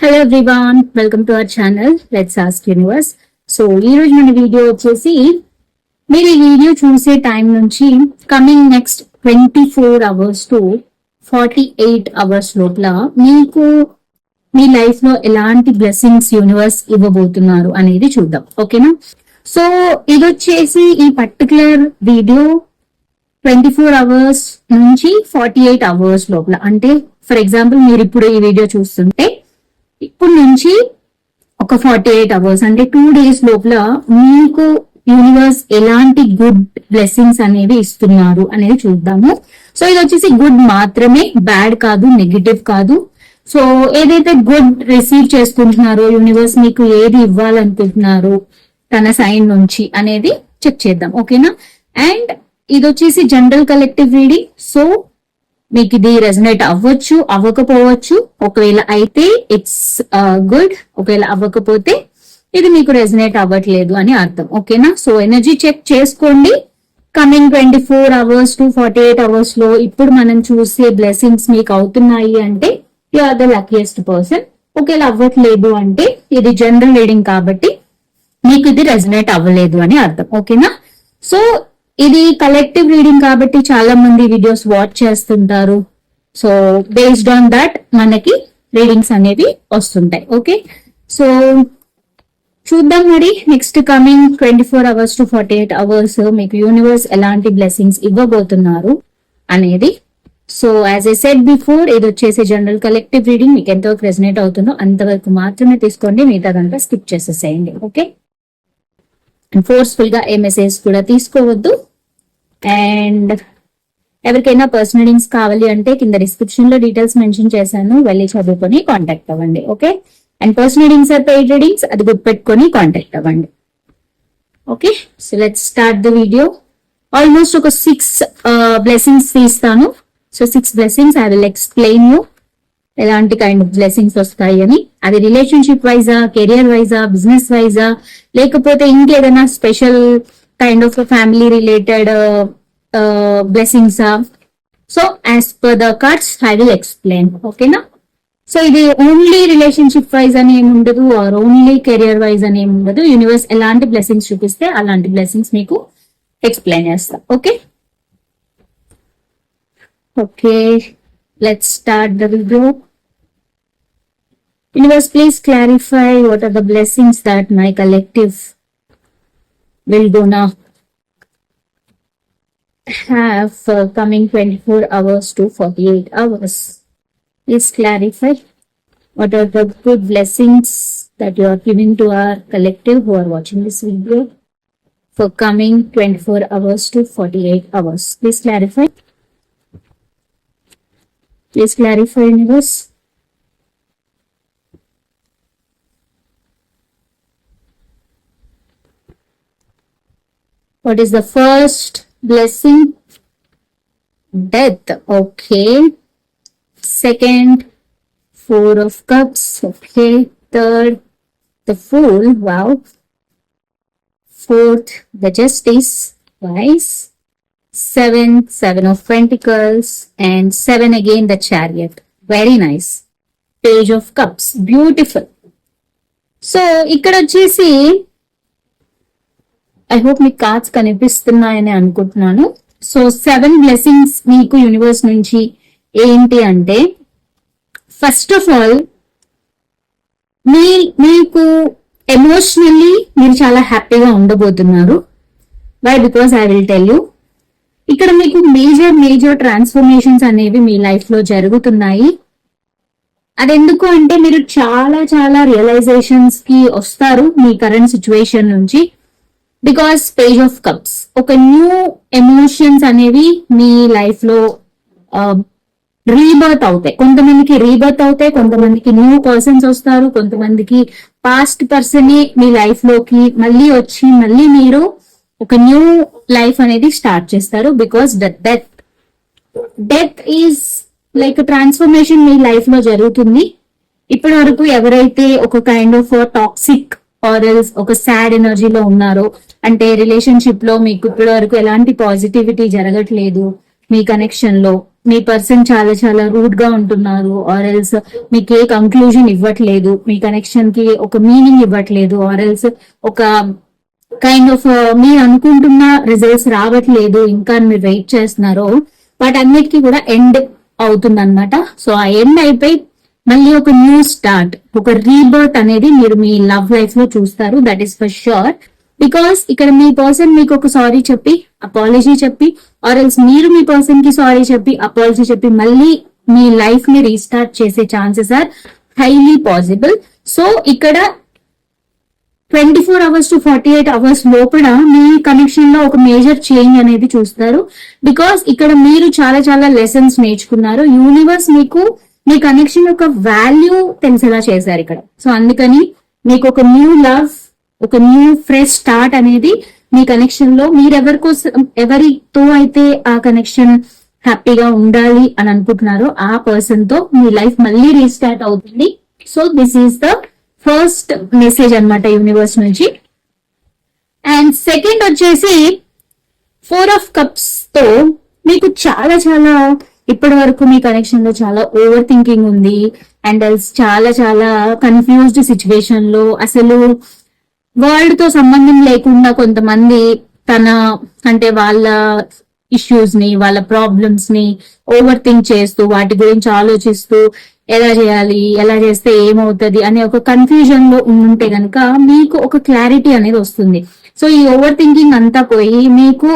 Hello everyone welcome to our channel let's ask universe so ఈ రోజు మన video వచ్చేసి మీరు ఈ వీడియో చూసే టైం నుంచి coming next twenty four hours to forty eight hours లోపల మీకు మీ లైఫ్లో ఎలాంటి బ్లెస్సింగ్స్ యూనివర్స్ ఇవ్వబోతున్నారు అనేది చూద్దాం. ఓకేనా సో ఇది వచ్చేసి ఈ particular video twenty four hours నుంచి ఫార్టీ ఎయిట్ అవర్స్ లోపల. అంటే ఫర్ ఎగ్జాంపుల్ మీరు ఇప్పుడు ఈ వీడియో చూస్తుంటే ఇప్పుడు నుంచి ఒక ఫార్టీ ఎయిట్ అవర్స్ అంటే టూ డేస్ లోపల మీకు యూనివర్స్ ఎలాంటి గుడ్ బ్లెస్సింగ్స్ అనేవి ఇస్తున్నారు అనేది చూద్దాము. సో ఇది వచ్చేసి గుడ్ మాత్రమే బ్యాడ్ కాదు నెగిటివ్ కాదు. సో ఏదైతే గుడ్ రిసీవ్ చేసుకుంటున్నారో యూనివర్స్ మీకు ఏది ఇవ్వాలనుకుంటున్నారు తన సైన్ నుంచి అనేది చెక్ చేద్దాం. ఓకేనా అండ్ ఇది వచ్చేసి జనరల్ కలెక్టివ్ రీడింగ్ సో మీకు ఇది రెజనేట్ అవ్వచ్చు అవ్వకపోవచ్చు. ఒకవేళ అయితే ఇట్స్ గుడ్ uh, ఒకవేళ అవ్వకపోతే ఇది మీకు రెజనేట్ అవ్వట్లేదు అని అర్థం. ఓకేనా? సో ఎనర్జీ చెక్ చేసుకోండి. Coming twenty four hours to forty eight అవర్స్లో ఇప్పుడు మనం చూసే బ్లెస్సింగ్స్ మీకు అవుతున్నాయి అంటే you are the luckiest person ఒకవేళ అవ్వట్లేదు అంటే ఇది జనరల్ రీడింగ్ కాబట్టి మీకు ఇది రెజనేట్ అవ్వలేదు అని అర్థం. ఓకేనా? సో ఇది కలెక్టివ్ రీడింగ్ కాబట్టి చాలా మంది వీడియోస్ వాచ్ చేస్తుంటారు. సో బేస్డ్ ఆన్ దట్ మనకి రీడింగ్స్ అనేవి వస్తుంటాయి. ఓకే సో చూద్దాం మరి next coming twenty four hours to forty eight hours మీకు యూనివర్స్ ఎలాంటి బ్లెస్సింగ్స్ ఇవ్వబోతున్నారు అనేది. So as a set before ఇది వచ్చేసి జనరల్ కలెక్టివ్ రీడింగ్ మీకు ఎంతవరకు రెజనేట్ అవుతుందో అంతవరకు మాత్రమే తీసుకోండి. మిగతా కనుక స్కిప్ చేసేసేయండి. ఓకే ఫోర్స్ఫుల్గా ఏ మెసేజ్ కూడా తీసుకోవద్దు. అండ్ ఎవరికైనా పర్సనల్ లింక్స్ కావాలి అంటే కింద డిస్క్రిప్షన్లో డీటెయిల్స్ మెన్షన్ చేశాను వెళ్ళి చదువుకొని కాంటాక్ట్ అవ్వండి okay and personal links are paid readings అది గుర్తుపెట్టుకొని కాంటాక్ట్ అవ్వండి. Okay so let's start the video almost ఒక సిక్స్ బ్లెస్సింగ్స్ uh, తీస్తాను. So six blessings I will explain you ఎలాంటి కైండ్ ఆఫ్ బ్లెస్సింగ్స్ వస్తాయి అని. అది రిలేషన్షిప్ వైజా కెరియర్ వైజా బిజినెస్ వైజా లేకపోతే ఇంకేదైనా special kind of family related blessings so as per the cards I will explain ఓకేనా సో ఇది ఓన్లీ రిలేషన్షిప్ వైజ్ అని ఏమి ఉండదు ఆర్ ఓన్లీ కెరియర్ వైజ్ అని ఏమి ఉండదు. యూనివర్స్ ఎలాంటి బ్లెస్సింగ్స్ చూపిస్తే అలాంటి బ్లెస్సింగ్స్ మీకు ఎక్స్ప్లెయిన్ చేస్తా. Okay okay let's start the video Universe, please clarify what are the blessings that my collective will gonna have uh, coming 24 hours to 48 hours. Please clarify what are the good blessings that you are giving to our collective who are watching this video for coming 24 hours to 48 hours. Please clarify. Please clarify, universe. What is the first blessing? Death. Okay. Second, Four of Cups. Okay. Third, the Fool. Wow. Fourth, the Justice. Wise. Seven, Seven of Pentacles. And seven again, the Chariot. Very nice. Page of Cups. Beautiful. So ఇక్కడ వచ్చేసి I hope మీకు cards కనిపిస్తున్నాయని అనుకుంటున్నాను. So seven blessings మీకు universe నుంచి ఏంటి అంటే first of all మీ మీకు ఎమోషనల్లీ మీరు చాలా హ్యాపీగా ఉండబోతున్నారు. Why because I will tell you ఇక్కడ మీకు మేజర్ మేజర్ ట్రాన్స్ఫర్మేషన్స్ అనేవి మీ లైఫ్లో జరుగుతున్నాయి. అదెందుకు అంటే మీరు చాలా చాలా రియలైజేషన్స్కి వస్తారు మీ కరెంట్ సిచ్యువేషన్ నుంచి. బికాస్ పేజ్ ఆఫ్ కప్స్ ఒక న్యూ ఎమోషన్స్ అనేవి మీ లైఫ్లో um, రీబర్త్ అవుతాయి. కొంతమందికి రీబర్త్ అవుతాయి కొంతమందికి న్యూ పర్సన్స్ వస్తారు కొంతమందికి పాస్ట్ పర్సన్ మీ లైఫ్లోకి మళ్ళీ వచ్చి మళ్ళీ మీరు ఒక న్యూ లైఫ్ అనేది స్టార్ట్ చేస్తారు because death death is like transformation మీ లైఫ్లో జరుగుతుంది. ఇప్పటి వరకు ఎవరైతే ఒక కైండ్ ఆఫ్ టాక్సిక్ ఆరల్స్ ఒక సాడ్ ఎనర్జీలో ఉన్నారో అంటే రిలేషన్షిప్లో మీకు ఇప్పటి వరకు ఎలాంటి పాజిటివిటీ జరగట్లేదు మీ కనెక్షన్లో మీ పర్సన్ చాలా చాలా రూడ్గా ఉంటున్నారు ఆర్ ఎల్స్ మీకు ఏ కంక్లూజన్ ఇవ్వట్లేదు మీ కనెక్షన్కి ఒక మీనింగ్ ఇవ్వట్లేదు ఆర్ ఎల్స్ ఒక కైండ్ ఆఫ్ uh, మీరు అనుకుంటున్న రిజల్ట్స్ రావట్లేదు ఇంకా మీరు వెయిట్ చేస్తున్నారో వాటన్నిటికీ కూడా ఎండ్ అవుతుంది అనమాట సో ఆ ఎండ్ అయిపోయి మళ్ళీ ఒక న్యూ స్టార్ట్ ఒక రీబర్త్ అనేది మీరు మీ లవ్ లైఫ్లో చూస్తారు that is for sure because ఇక్కడ మీ పర్సన్ మీకు ఒక సారీ చెప్పి అపాలజీ చెప్పి ఆర్ ఎల్స్ మీరు మీ పర్సన్కి సారీ చెప్పి అపాలజీ చెప్పి మళ్ళీ మీ లైఫ్ని రీస్టార్ట్ చేసే chances are highly possible so ఇక్కడ twenty four hours to forty eight hours లోపల మీ కనెక్షన్లో ఒక మేజర్ చేంజ్ అనేది చూస్తారు. బికాస్ ఇక్కడ మీరు చాలా చాలా లెసన్స్ నేర్చుకున్నారు. యూనివర్స్ మీకు మీ కనెక్షన్ యొక్క వాల్యూ తెలిసేలా చేశారు ఇక్కడ. సో అందుకని మీకు ఒక న్యూ లవ్ ఒక న్యూ ఫ్రెష్ స్టార్ట్ అనేది మీ కనెక్షన్లో మీరు కోసం ఎవరితో అయితే ఆ కనెక్షన్ హ్యాపీగా ఉండాలి అని అనుకుంటున్నారో ఆ పర్సన్తో మీ లైఫ్ మళ్ళీ రీస్టార్ట్ అవుతుంది. So this is the first message అన్నమాట యూనివర్స్ నుంచి. అండ్ సెకండ్ వచ్చేసి ఫోర్ ఆఫ్ కప్స్తో మీకు చాలా చాలా ఇప్పటి వరకు మీ కనెక్షన్లో చాలా ఓవర్ థింకింగ్ ఉంది అండ్ చాలా చాలా కన్ఫ్యూజ్డ్ సిచ్యువేషన్లో అసలు వరల్డ్తో సంబంధం లేకుండా కొంతమంది తన అంటే వాళ్ళ ఇష్యూస్ని వాళ్ళ ప్రాబ్లమ్స్ని ఓవర్ థింక్ చేస్తూ వాటి గురించి ఆలోచిస్తూ ఎలా చేయాలి ఎలా చేస్తే ఏమవుతుంది అనే ఒక కన్ఫ్యూజన్లో ఉంటే గనక మీకు ఒక క్లారిటీ అనేది వస్తుంది. సో ఈ ఓవర్ థింకింగ్ అంతా పోయి మీకు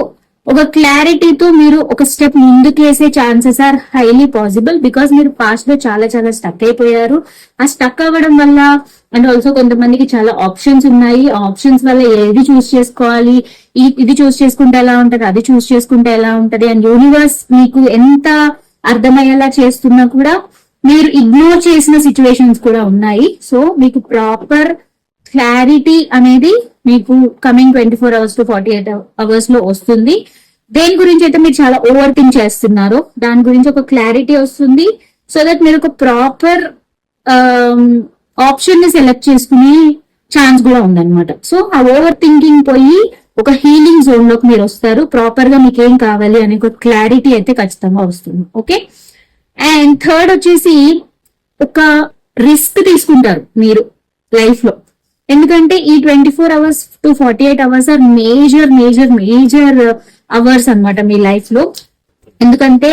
ఒక క్లారిటీతో మీరు ఒక స్టెప్ ముందుకు వేసే chances are highly possible because మీరు పాస్ట్లో చాలా చాలా స్టక్ అయిపోయారు. ఆ స్టక్ అవ్వడం వల్ల అండ్ ఆల్సో కొంతమందికి చాలా ఆప్షన్స్ ఉన్నాయి. ఆప్షన్స్ వల్ల ఏది చూస్ చేసుకోవాలి? ఇది చూస్ చేసుకుంటే ఎలా ఉంటది? అది చూస్ చేసుకుంటే ఎలా ఉంటది? అండ్ యూనివర్స్ మీకు ఎంత అర్థమయ్యేలా చేస్తున్నా కూడా మీరు ఇగ్నోర్ చేసిన సిచ్యువేషన్స్ కూడా ఉన్నాయి. సో మీకు ప్రాపర్ క్లారిటీ అనేది మీకు coming twenty four hours to forty eight అవర్స్లో వస్తుంది. దేని గురించి అయితే మీరు చాలా ఓవర్ థింక్ చేస్తున్నారో దాని గురించి ఒక క్లారిటీ వస్తుంది. సో దట్ మీరు ఒక ప్రాపర్ ఆప్షన్ um, ని సెలెక్ట్ చేసుకునే ఛాన్స్ కూడా ఉందన్నమాట. సో ఆ ఓవర్ థింకింగ్ పోయి ఒక హీలింగ్ జోన్లోకి మీరు వస్తారు. ప్రాపర్గా మీకు ఏం కావాలి అనే ఒక క్లారిటీ అయితే ఖచ్చితంగా వస్తుంది. ఓకే అండ్ థర్డ్ వచ్చేసి ఒక రిస్క్ తీసుకుంటారు మీరు లైఫ్లో. ఎందుకంటే ఈ twenty four hours to forty eight hours are major major major hours అన్నమాట మీ లైఫ్లో. ఎందుకంటే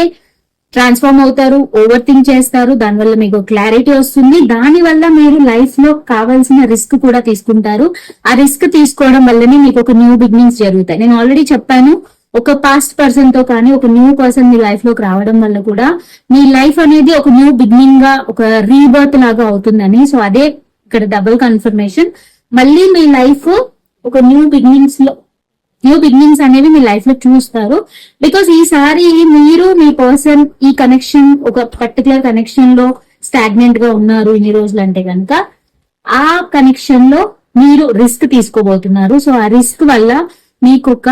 ట్రాన్స్ఫార్మ్ అవుతారు ఓవర్ థింక్ చేస్తారు దానివల్ల మీకు క్లారిటీ వస్తుంది. దానివల్ల మీరు లైఫ్లో కావాల్సిన రిస్క్ కూడా తీసుకుంటారు. ఆ రిస్క్ తీసుకోవడం వల్లనే మీకు ఒక న్యూ బిగినింగ్స్ జరుగుతాయి. నేను ఆల్రెడీ చెప్పాను ఒక పాస్ట్ పర్సన్తో కానీ ఒక న్యూ పర్సన్ మీ లైఫ్లోకి రావడం వల్ల కూడా మీ లైఫ్ అనేది ఒక న్యూ బిగినింగ్గా ఒక రీబర్త్ లాగా అవుతుందని. సో అదే ఇక్కడ డబుల్ కన్ఫర్మేషన్ మళ్ళీ మీ లైఫ్ ఒక న్యూ బిగినింగ్స్లో న్యూ బిగినింగ్స్ అనేవి మీ లైఫ్లో చూస్తారు. బికాస్ ఈసారి మీరు మీ పర్సన్ ఈ కనెక్షన్ ఒక పర్టికులర్ కనెక్షన్లో స్టాగ్నెంట్గా ఉన్నారు ఇన్ని రోజులు అంటే కనుక ఆ కనెక్షన్లో మీరు రిస్క్ తీసుకోబోతున్నారు. సో ఆ రిస్క్ వల్ల మీకు ఒక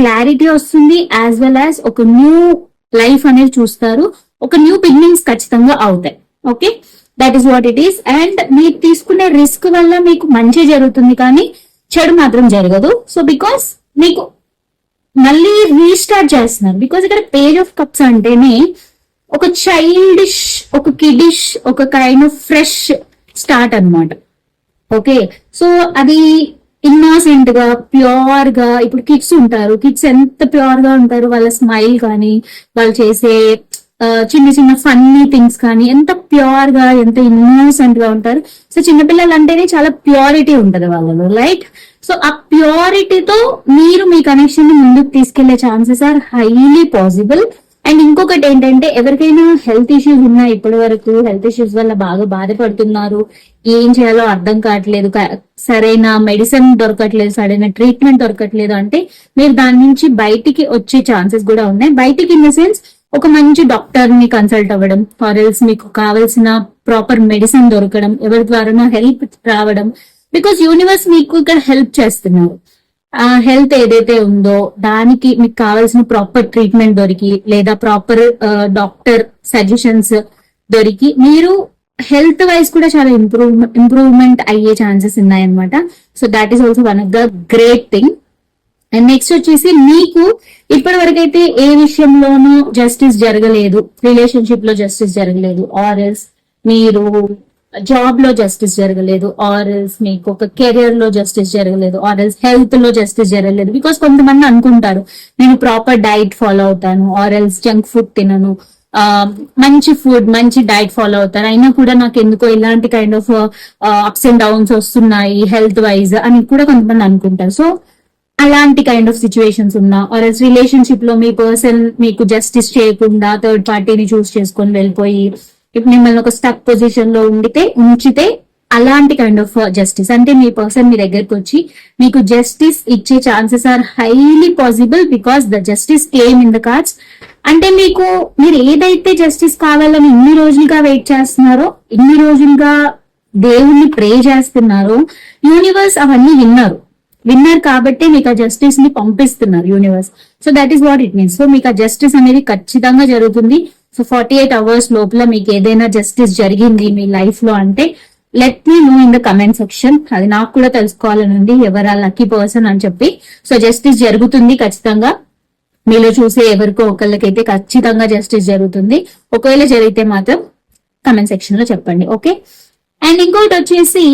క్లారిటీ వస్తుంది యాజ్ వెల్ యాజ్ ఒక న్యూ లైఫ్ అనేది చూస్తారు. ఒక న్యూ బిగినింగ్స్ ఖచ్చితంగా అవుతాయి. Okay that is what it is and మీరు తీసుకునే రిస్క్ వల్ల మీకు మంచి జరుగుతుంది కానీ చెడు మాత్రం జరగదు. సో బికాస్ మీకు మళ్ళీ రీస్టార్ట్ చేస్తున్నారు. బికాస్ ఇక్కడ పేజ్ ఆఫ్ కప్స్ అంటేనే ఒక చైల్డిష్ ఒక కిడిష్ ఒక కైండ్ ఆఫ్ ఫ్రెష్ స్టార్ట్ అన్నమాట. ఓకే సో అది ఇన్నోసెంట్గా ప్యూర్గా ఇప్పుడు కిడ్స్ ఉంటారు. కిడ్స్ ఎంత ప్యూర్గా ఉంటారు? వాళ్ళ స్మైల్ కానీ వాళ్ళు చేసే చిన్న చిన్న ఫన్నీ థింగ్స్ కానీ ఎంత ప్యూర్గా ఎంత ఇన్నోసెంట్గా ఉంటారు. సో చిన్నపిల్లలు అంటేనే చాలా ప్యూరిటీ ఉంటది వాళ్ళలో రైట్ సో ఆ ప్యూరిటీతో మీరు మీ కనెక్షన్ని ముందుకు తీసుకెళ్ళే chances are highly possible and ఇంకొకటి ఏంటంటే ఎవరికైనా హెల్త్ ఇష్యూస్ ఉన్నాయి ఇప్పటి వరకు హెల్త్ ఇష్యూస్ వల్ల బాగా బాధపడుతున్నారు ఏం చేయాలో అర్థం కావట్లేదు సరైన మెడిసిన్ దొరకట్లేదు సరైన ట్రీట్మెంట్ దొరకట్లేదు అంటే మీరు దాని నుంచి బయటికి వచ్చే ఛాన్సెస్ కూడా ఉన్నాయి. బయటికి ఇన్ ద సెన్స్ ఒక మంచి డాక్టర్ని కన్సల్ట్ అవ్వడం ఆర్ ఎల్స్ మీకు కావాల్సిన ప్రాపర్ మెడిసిన్ దొరకడం ఎవరి ద్వారా హెల్ప్ రావడం బికాస్ యూనివర్స్ మీకు ఇక్కడ హెల్ప్ చేస్తున్నారు ఆ హెల్త్ ఏదైతే ఉందో దానికి మీకు కావాల్సిన ప్రాపర్ ట్రీట్మెంట్ దొరికి లేదా ప్రాపర్ డాక్టర్ సజెషన్స్ దొరికి మీరు హెల్త్ వైజ్ కూడా చాలా ఇంప్రూవ్ ఇంప్రూవ్మెంట్ అయ్యే ఛాన్సెస్ ఉన్నాయన్నమాట. So that is also one of the great thing and next వచ్చేసి మీకు ఇప్పటి వరకు అయితే ఏ విషయంలోనూ జస్టిస్ జరగలేదు. రిలేషన్షిప్లో జస్టిస్ జరగలేదు. ఆర్ ఎల్స్ మీరు జాబ్లో జస్టిస్ జరగలేదు. ఆర్ ఎల్స్ మీకు ఒక కెరియర్లో జస్టిస్ జరగలేదు. ఆర్ ఎల్స్ హెల్త్లో జస్టిస్ జరగలేదు. బికాస్ కొంతమంది అనుకుంటారు నేను ప్రాపర్ డైట్ ఫాలో అవుతాను. ఆర్ ఎల్స్ జంక్ ఫుడ్ తినను. మంచి ఫుడ్ మంచి డైట్ ఫాలో అవుతారు అయినా కూడా నాకు ఎందుకో ఇలాంటి kind of ups and downs వస్తున్నాయి హెల్త్ వైజ్ అని కూడా కొంతమంది అనుకుంటారు. సో అలాంటి కైండ్ ఆఫ్ సిచ్యువేషన్స్ ఉన్నా ఆర్ ఎస్ రిలేషన్షిప్లో మీ పర్సన్ మీకు జస్టిస్ చేయకుండా థర్డ్ పార్టీని చూస్ చేసుకొని వెళ్ళిపోయి ఇప్పుడు మిమ్మల్ని ఒక స్టక్ పొజిషన్లో ఉండితే ఉంచితే అలాంటి కైండ్ ఆఫ్ జస్టిస్ అంటే మీ పర్సన్ మీ దగ్గరకు వచ్చి మీకు జస్టిస్ ఇచ్చే chances are highly possible because the justice claim in the cards అంటే మీకు మీరు ఏదైతే జస్టిస్ కావాలని ఇన్ని రోజులుగా వెయిట్ చేస్తున్నారో ఇన్ని రోజులుగా దేవుణ్ణి ప్రే చేస్తున్నారో యూనివర్స్ అవన్నీ విన్నారు. విన్నారు కాబట్టి మీకు ఆ జస్టిస్ని పంపిస్తున్నారు universe so that is what it means so మీకు ఆ జస్టిస్ అనేది ఖచ్చితంగా జరుగుతుంది. సో ఫార్టీ ఎయిట్ అవర్స్ లోపల మీకు ఏదైనా జస్టిస్ జరిగింది మీ లైఫ్లో అంటే let me know in the comment section అది నాకు కూడా తెలుసుకోవాలని ఉంది. ఎవరు ఆ లక్కీ పర్సన్ అని చెప్పి. సో జస్టిస్ జరుగుతుంది ఖచ్చితంగా. మీలో చూసే ఎవరికో ఒకళ్ళకైతే ఖచ్చితంగా జస్టిస్ జరుగుతుంది. ఒకవేళ జరిగితే మాత్రం కమెంట్ సెక్షన్లో చెప్పండి. ఓకే అండ్ ఇంకోటి వచ్చేసి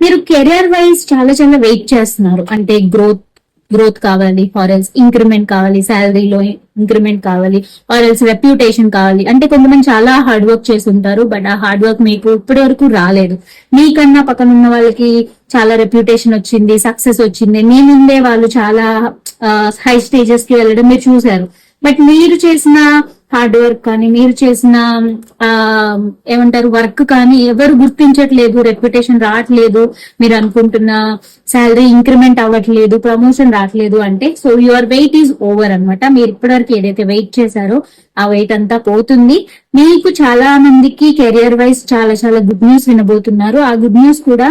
మీరు కెరియర్ వైజ్ చాలా చాలా వెయిట్ చేస్తున్నారు. అంటే గ్రోత్ గ్రోత్ కావాలి ఫారెల్స్ ఇంక్రిమెంట్ కావాలి శాలరీలో ఇంక్రిమెంట్ కావాలి ఫారెల్స్ రెప్యూటేషన్ కావాలి. అంటే కొంతమంది చాలా హార్డ్ వర్క్ చేసి ఉంటారు బట్ ఆ హార్డ్ వర్క్ మీకు ఇప్పటి వరకు రాలేదు. మీకన్నా పక్కన ఉన్న వాళ్ళకి చాలా రెప్యూటేషన్ వచ్చింది సక్సెస్ వచ్చింది. మీ ముందే వాళ్ళు చాలా హై స్టేజెస్కి వెళ్ళడం మీరు చూసారు బట్ మీరు చేసిన హార్డ్ వర్క్ కానీ మీరు చేసిన ఆ, ఏమంటారు వర్క్ కానీ ఎవరు గుర్తించట్లేదు రెప్యుటేషన్ రావట్లేదు మీరు అనుకుంటున్న శాలరీ ఇంక్రిమెంట్ అవ్వట్లేదు ప్రమోషన్ రావట్లేదు అంటే so your wait is over అన్నమాట. మీరు ఇప్పటివరకు ఏదైతే వెయిట్ చేశారో ఆ వెయిట్ అంతా పోతుంది. మీకు చాలా మందికి కెరియర్ వైజ్ చాలా చాలా గుడ్ న్యూస్ వినబోతున్నారు. ఆ గుడ్ న్యూస్ కూడా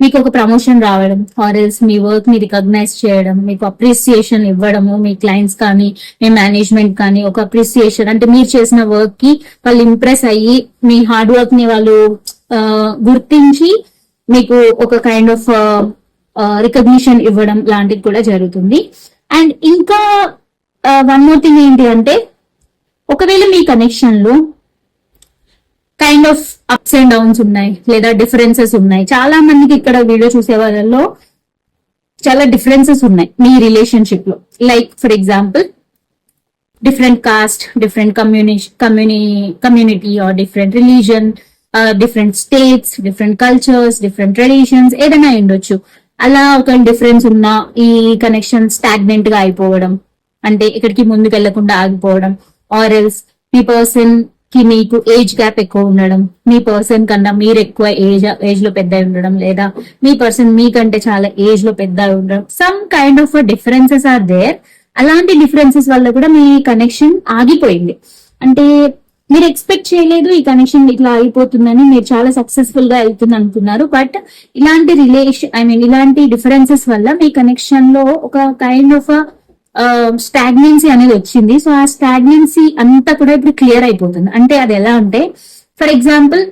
మీకు ఒక ప్రమోషన్ రావడం ఆర్ఎల్స్ మీ వర్క్ని రికగ్నైజ్ చేయడం మీకు అప్రిసియేషన్ ఇవ్వడము మీ క్లయింట్స్ కానీ మీ మేనేజ్మెంట్ కానీ ఒక అప్రిసియేషన్ అంటే మీరు చేసిన వర్క్కి వాళ్ళు ఇంప్రెస్ అయ్యి మీ హార్డ్ వర్క్ని వాళ్ళు గుర్తించి మీకు ఒక కైండ్ ఆఫ్ రికగ్నిషన్ ఇవ్వడం లాంటిది కూడా జరుగుతుంది. అండ్ ఇంకా వన్ మోర్ థింగ్ ఏంటి అంటే ఒకవేళ మీ కనెక్షన్లో kind of ups and downs ఉన్నాయి లేదా డిఫరెన్సెస్ ఉన్నాయి. చాలా మందికి ఇక్కడ వీడియో చూసే వాళ్ళలో చాలా డిఫరెన్సెస్ ఉన్నాయి మీ రిలేషన్షిప్లో. Like for example different caste different కమ్యూని కమ్యూని community or different religion different states different cultures different traditions ఏదైనా ఉండొచ్చు. అలా ఒక డిఫరెన్స్ ఉన్న ఈ కనెక్షన్ స్టాగ్నెంట్గా అయిపోవడం అంటే ఇక్కడికి ముందుకు వెళ్ళకుండా ఆగిపోవడం ఆర్ ఎల్స్ మీ పర్సన్ కి మీకు ఏజ్ గ్యాప్ ఎక్కువ ఉండడం మీ పర్సన్ కన్నా మీరు ఎక్కువ ఏజ్ ఏజ్లో పెద్ద ఉండడం లేదా మీ పర్సన్ మీకంటే చాలా ఏజ్లో పెద్ద ఉండడం some kind of differences are there అలాంటి డిఫరెన్సెస్ వల్ల కూడా మీ కనెక్షన్ ఆగిపోయింది. అంటే మీరు ఎక్స్పెక్ట్ చేయలేదు ఈ కనెక్షన్ ఇట్లా ఆగిపోతుందని మీరు చాలా సక్సెస్ఫుల్గా వెళ్తుంది అనుకున్నారు. బట్ ఇలాంటి రిలేషన్ ఐ మీన్ ఇలాంటి డిఫరెన్సెస్ వల్ల మీ కనెక్షన్లో ఒక కైండ్ ఆఫ్ Um, స్టాగ్నెన్సీ అనేది వచ్చింది. సో ఆ స్టాగ్నెన్సీ అంతా కూడా ఇప్పుడు క్లియర్ అయిపోతుంది. అంటే అది ఎలా అంటే ఫర్ ఎగ్జాంపుల్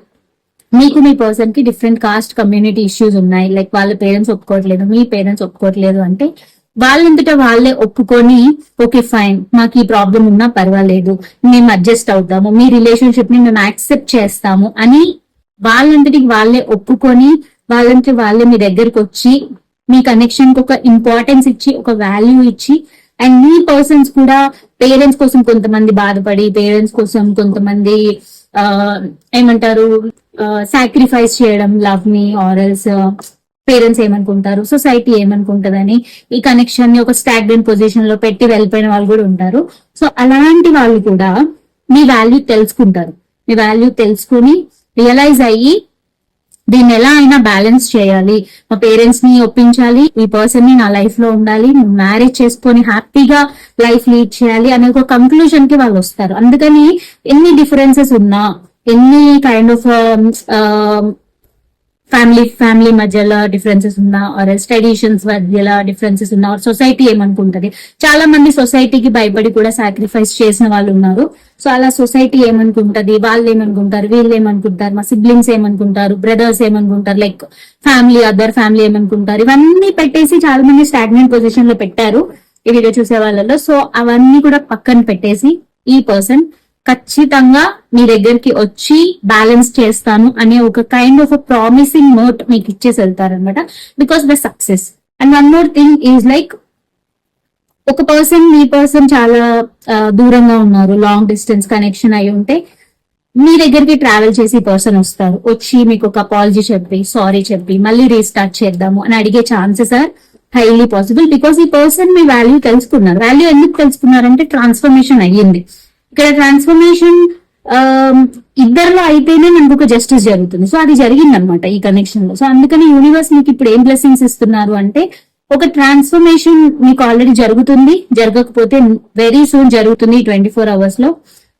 మీకు మీ పర్సన్కి డిఫరెంట్ కాస్ట్ కమ్యూనిటీ ఇష్యూస్ ఉన్నాయి. లైక్ వాళ్ళ పేరెంట్స్ ఒప్పుకోవట్లేదు మీ పేరెంట్స్ ఒప్పుకోవట్లేదు అంటే వాళ్ళంతటా వాళ్ళే ఒప్పుకొని ఓకే ఫైన్ మాకు ఈ ప్రాబ్లం ఉన్నా పర్వాలేదు మేము అడ్జస్ట్ అవుతాము మీ రిలేషన్షిప్ని మేము యాక్సెప్ట్ చేస్తాము అని వాళ్ళంతటికి వాళ్ళే ఒప్పుకొని వాళ్ళంతటి వాళ్ళే మీ దగ్గరకు వచ్చి మీ కనెక్షన్కి ఒక ఇంపార్టెన్స్ ఇచ్చి ఒక వాల్యూ ఇచ్చి అండ్ మీ పర్సన్స్ కూడా పేరెంట్స్ కోసం కొంతమంది బాధపడి పేరెంట్స్ కోసం కొంతమంది ఏమంటారు సాక్రిఫైస్ చేయడం లవ్ని ఆరల్స్ పేరెంట్స్ ఏమనుకుంటారు సొసైటీ ఏమనుకుంటదని ఈ కనెక్షన్ని ఒక స్టాగ్నెంట్ పొజిషన్లో పెట్టి వెళ్ళిపోయిన వాళ్ళు కూడా ఉంటారు. సో అలాంటి వాళ్ళు కూడా మీ వాల్యూ తెలుసుకుంటారు. మీ వాల్యూ తెలుసుకుని రియలైజ్ అయ్యి దీన్ని ఎలా అయినా బ్యాలెన్స్ చేయాలి. మా పేరెంట్స్ని ఒప్పించాలి. ఈ పర్సన్ని నా లైఫ్లో ఉండాలి. మ్యారేజ్ చేసుకొని హ్యాపీగా లైఫ్ లీడ్ చేయాలి అనే ఒక కంక్లూజన్కి వాళ్ళు వస్తారు. అందుకని ఎన్ని డిఫరెన్సెస్ ఉన్నా ఎన్ని kind of um, uh, family family మధ్యలో డిఫరెన్సెస్ ఉన్నా ఆర్ ట్రెడిషన్స్ మధ్యలో డిఫరెన్సెస్ ఉన్నా ఆర్ సొసైటీ ఏమనుకుంటది? చాలా మంది సొసైటీకి భయపడి కూడా సాక్రిఫైస్ చేసిన వాళ్ళు ఉన్నారు. సో అలా సొసైటీ ఏమనుకుంటది? వాళ్ళు ఏమనుకుంటారు? వీళ్ళు ఏమనుకుంటారు? మా సిబ్లింగ్స్ ఏమనుకుంటారు? బ్రదర్స్ ఏమనుకుంటారు? లైక్ ఫ్యామిలీ అదర్ ఫ్యామిలీ ఏమనుకుంటారు? ఇవన్నీ పెట్టేసి చాలా మంది స్టాగ్నెంట్ పొజిషన్లో పెట్టారు ఈ వీడియో చూసే వాళ్ళలో. సో అవన్నీ కూడా పక్కన పెట్టేసి ఈ పర్సన్ ఖచ్చితంగా మీ దగ్గరికి వచ్చి బ్యాలెన్స్ చేస్తాను అనే ఒక కైండ్ ఆఫ్ ప్రామిసింగ్ నోట్ మీకు ఇచ్చేసి వెళ్తారనమాట because the success and one more thing is like ఒక పర్సన్ మీ పర్సన్ చాలా దూరంగా ఉన్నారు. లాంగ్ డిస్టెన్స్ కనెక్షన్ అయి ఉంటే మీ దగ్గరికి ట్రావెల్ చేసి పర్సన్ వస్తారు. వచ్చి మీకు ఒక అపాలజీ చెప్పి సారీ చెప్పి మళ్ళీ రీస్టార్ట్ చేద్దాము అని అడిగే chances are highly possible because ఈ పర్సన్ మీ వాల్యూ తెలుసుకున్నారు. వాల్యూ ఎందుకు తెలుసుకున్నారంటే ట్రాన్స్ఫర్మేషన్ అయ్యింది. ఇక్కడ ట్రాన్స్ఫర్మేషన్ um, ఇద్దరిలో అయితేనే మనకు ఒక జస్టిస్ జరుగుతుంది. సో అది జరిగింది అనమాట ఈ కనెక్షన్లో. సో అందుకని యూనివర్స్ మీకు ఇప్పుడు ఏం బ్లెస్సింగ్స్ ఇస్తున్నారు అంటే ఒక ట్రాన్స్ఫర్మేషన్ మీకు ఆల్రెడీ జరుగుతుంది జరగకపోతే వెరీ సూన్ జరుగుతుంది ట్వంటీ ఫోర్ అవర్స్లో.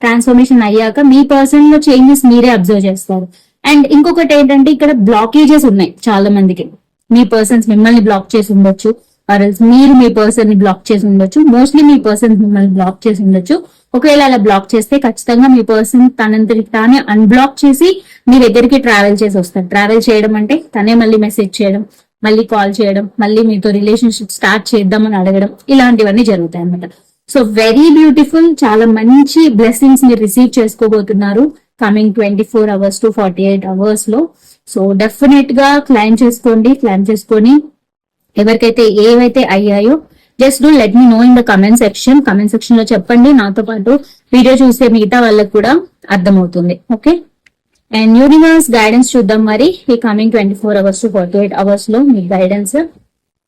ట్రాన్స్ఫర్మేషన్ అయ్యాక మీ పర్సన్లో చేంజెస్ మీరే అబ్జర్వ్ చేస్తారు. అండ్ ఇంకొకటి ఏంటంటే ఇక్కడ బ్లాకేజెస్ ఉన్నాయి చాలా మందికి మీ పర్సన్స్ మిమ్మల్ని బ్లాక్ చేసి ఉండొచ్చు ఆర్ మీరు మీ పర్సన్ని బ్లాక్ చేసి ఉండొచ్చు. మోస్ట్లీ మీ పర్సన్స్ మిమ్మల్ని బ్లాక్ చేసి ఉండొచ్చు. ఒకవేళ అలా బ్లాక్ చేస్తే ఖచ్చితంగా మీ పర్సన్ తనంతరికి తానే అన్బ్లాక్ చేసి మీ దగ్గరికి ట్రావెల్ చేసి వస్తారు. ట్రావెల్ చేయడం అంటే తనే మళ్ళీ మెసేజ్ చేయడం మళ్ళీ కాల్ చేయడం మళ్ళీ మీతో రిలేషన్షిప్ స్టార్ట్ చేద్దామని అడగడం ఇలాంటివన్నీ జరుగుతాయి అన్నమాట సో వెరీ బ్యూటిఫుల్ చాలా మంచి బ్లెస్సింగ్స్ మీరు receive చేసుకోబోతున్నారు coming twenty four hours to forty eight అవర్స్లో. సో డెఫినెట్గా క్లైమ్ చేసుకోండి. క్లైమ్ చేసుకొని ఎవరికైతే ఏవైతే అయ్యాయో just do let me know in the comment section comment సెక్షన్లో చెప్పండి. నాతో పాటు వీడియో చూసే మిగతా వాళ్ళకి కూడా అర్థమవుతుంది. ఓకే అండ్ యూనివర్స్ గైడెన్స్ చూద్దాం మరి. ఈ coming twenty four hours to forty eight అవర్స్లో మీ guidance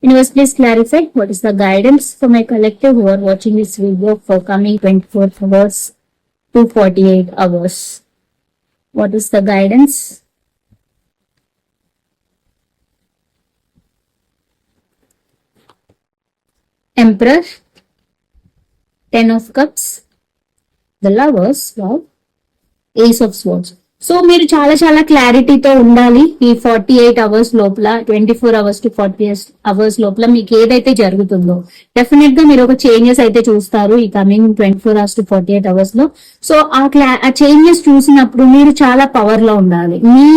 universe please clarify what is the guidance for my collective who are watching this video for coming twenty four hours to forty eight hours what is the guidance emperor ten of cups the lovers wow, Ace of Swords. So మీరు చాలా చాలా క్లారిటీతో ఉండాలి ఈ forty eight hours లోపల twenty four hours to forty hours లోపల మీకు ఏదైతే జరుగుతుందో. డెఫినెట్గా మీరు ఒక చేంజెస్ అయితే చూస్తారు ఈ coming twenty four hours to forty eight అవర్స్లో. సో ఆ క్లా ఆ చేంజెస్ చూసినప్పుడు మీరు చాలా పవర్లో ఉండాలి. మీ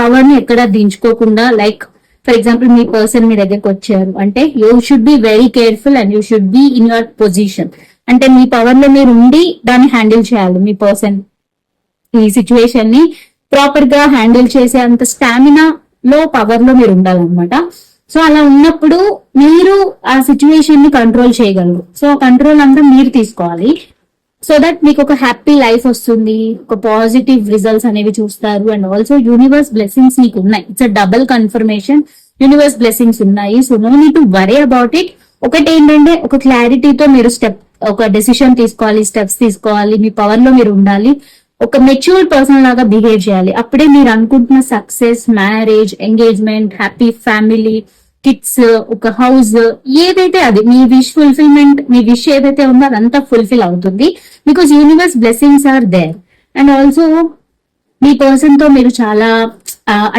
పవర్ని ఎక్కడ దించుకోకుండా లైక్ ఫర్ ఎగ్జాంపుల్ మీ పర్సన్ మీ దగ్గరకు వచ్చారు. అంటే you should be very careful and you should be in your position అంటే మీ పవర్లో మీరు ఉండి దాన్ని హ్యాండిల్ చేయాలి. మీ పర్సన్ ఈ సిచ్యువేషన్ని ప్రాపర్గా హ్యాండిల్ చేసే అంత స్టామినా లో పవర్లో మీరు ఉండాలన్నమాట. సో అలా ఉన్నప్పుడు మీరు ఆ సిచ్యువేషన్ని కంట్రోల్ చేయగలరు. సో కంట్రోల్ అంతా మీరు తీసుకోవాలి. సో దట్ మీకు ఒక హ్యాపీ లైఫ్ వస్తుంది ఒక పాజిటివ్ రిజల్ట్స్ అనేవి చూస్తారు అండ్ ఆల్సో యూనివర్స్ బ్లెస్సింగ్స్ మీకు ఉన్నాయి. It's a double confirmation universe blessings ఉన్నాయి. So no need to worry about it ఒకటి ఏంటంటే ఒక క్లారిటీతో మీరు స్టెప్ ఒక డెసిషన్ తీసుకోవాలి స్టెప్స్ తీసుకోవాలి మీ పవర్లో మీరు ఉండాలి. ఒక మెచ్యూర్ పర్సన్ లాగా బిహేవ్ చేయాలి. అప్పుడే మీరు అనుకుంటున్న success marriage engagement happy family kids ఒక హౌస్ ఏదైతే అది మీ విష్ ఫుల్ఫిల్మెంట్ మీ విష్ ఏదైతే ఉందో అదంతా ఫుల్ఫిల్ అవుతుంది. Because universe blessings are there and also మీ పర్సన్తో మీరు చాలా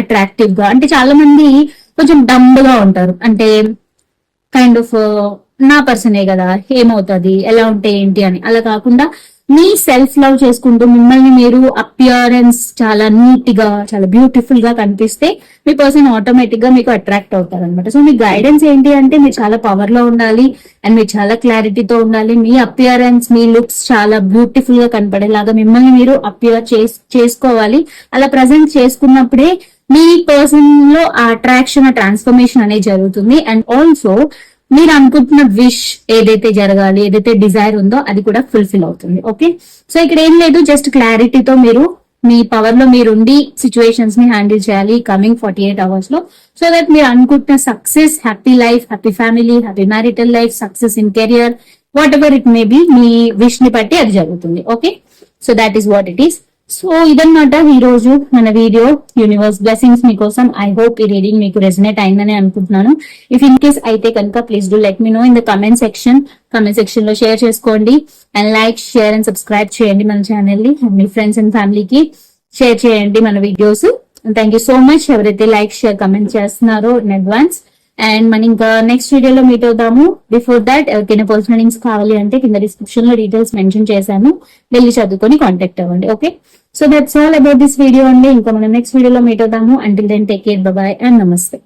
అట్రాక్టివ్గా అంటే చాలా మంది కొంచెం డంబ్గా ఉంటారు. అంటే కైండ్ ఆఫ్ నా పర్సనే కదా ఏమవుతుంది ఎలా ఉంటే ఏంటి అని. అలా కాకుండా మీ సెల్ఫ్ లవ్ చేసుకుంటూ మిమ్మల్ని మీరు అపియరెన్స్ చాలా నీట్గా చాలా బ్యూటిఫుల్గా కనిపిస్తే మీ పర్సన్ ఆటోమేటిక్గా మీకు అట్రాక్ట్ అవుతారు అనమాట సో మీ గైడెన్స్ ఏంటి అంటే మీరు చాలా పవర్లో ఉండాలి అండ్ మీరు చాలా క్లారిటీతో ఉండాలి. మీ అపియరెన్స్ మీ లుక్స్ చాలా బ్యూటిఫుల్గా కనపడేలాగా మిమ్మల్ని మీరు అపియర్ చేసుకోవాలి. అలా ప్రజెంట్ చేసుకున్నప్పుడే మీ పర్సన్లో ఆ అట్రాక్షన్ ఆ ట్రాన్స్ఫర్మేషన్ అనేది జరుగుతుంది. అండ్ ఆల్సో మీరు అనుకుంటున్న విష్ ఏదైతే జరగాలి ఏదైతే డిజైర్ ఉందో అది కూడా ఫుల్ఫిల్ అవుతుంది ఓకే సో ఇక్కడ ఏం లేదు జస్ట్ క్లారిటీతో మీరు మీ పవర్లో మీరు ఉండి సిచ్యువేషన్స్ని హ్యాండిల్ చేయాలి కమింగ్ ఫార్టీ ఎయిట్ అవర్స్లో. సో దట్ మీరు అనుకుంటున్న success happy life happy family happy marital life success in career whatever it may be మీ విష్ని బట్టి అది జరుగుతుంది okay so that is what it is so ఇదన్నమాట ఈ రోజు మన వీడియో యూనివర్స్ బ్లెస్సింగ్స్ మీకోసం. ఐ హోప్ ఈ రీడింగ్ మీకు రెసినేట్ అయిందని అనుకుంటున్నాను. ఇఫ్ ఇన్ కేస్ అయితే కనుక please do let me know in the comment section comment సెక్షన్లో షేర్ చేసుకోండి. And like share and subscribe చేయండి మన ఛానల్ని మీ ఫ్రెండ్స్ అండ్ ఫ్యామిలీకి షేర్ చేయండి మన videos thank you so much ఎవరైతే లైక్ షేర్ కమెంట్ చేస్తున్నారో ఇన్ అడ్వాన్స్ అండ్ మనం ఇంకా నెక్స్ట్ వీడియోలో మీట్ అవుతాము. బిఫోర్ దాట్ ఎవరికైనా పర్సనల్ లింక్స్ కావాలి అంటే కింద డిస్క్రిప్షన్లో డీటెయిల్స్ మెన్షన్ చేశాను. వెళ్ళి చదువుకొని కాంటాక్ట్ అవ్వండి. Okay so that's all about this video అండి ఇంకా మనం నెక్స్ట్ వీడియోలో మీట్ అవుతాము. Until then take care bye and నమస్తే